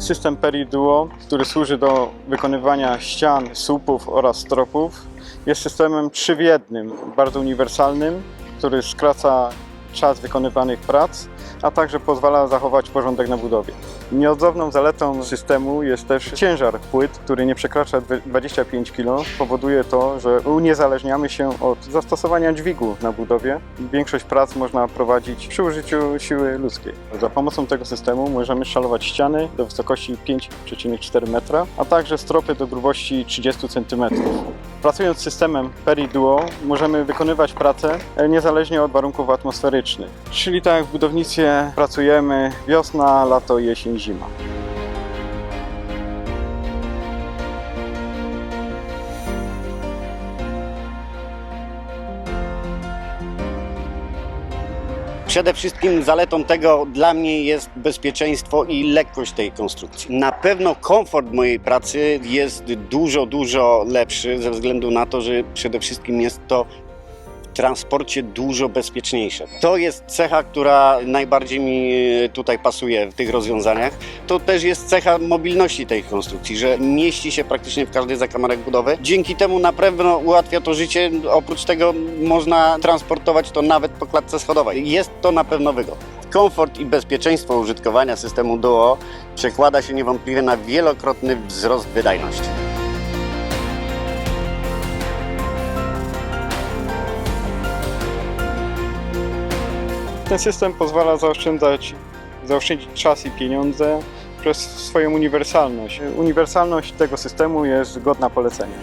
system Periduo, który służy do wykonywania ścian, słupów oraz stropów, jest systemem trzy w bardzo uniwersalnym, który skraca czas wykonywanych prac, a także pozwala zachować porządek na budowie. Nieodzowną zaletą systemu jest też ciężar płyt, który nie przekracza dwie- 25 kg. Powoduje to, że uniezależniamy się od zastosowania dźwigu na budowie. Większość prac można prowadzić przy użyciu siły ludzkiej. Za pomocą tego systemu możemy szalować ściany do wysokości 5,4 metra, a także stropy do grubości 30 cm. Pracując systemem Periduo możemy wykonywać pracę e, niezależnie od warunków atmosferycznych. Czyli tak jak w budownictwie pracujemy wiosna, lato, jesień, zima. Przede wszystkim zaletą tego dla mnie jest bezpieczeństwo i lekkość tej konstrukcji. Na pewno komfort mojej pracy jest dużo, dużo lepszy ze względu na to, że przede wszystkim jest to transporcie dużo bezpieczniejsze. To jest cecha, która najbardziej mi e, tutaj pasuje w tych rozwiązaniach. To też jest cecha mobilności tej konstrukcji, że mieści się praktycznie w każdej zakamarek budowy. Dzięki temu na pewno ułatwia to życie. Oprócz tego można transportować to nawet po klatce schodowej. Jest to na pewno wygodne. Komfort i bezpieczeństwo użytkowania systemu Duo przekłada się niewątpliwie na wielokrotny wzrost wydajności. Ten system pozwala zaoszczędzać, zaoszczędzić czas i pieniądze przez swoją uniwersalność. Uniwersalność tego systemu jest godna polecenia.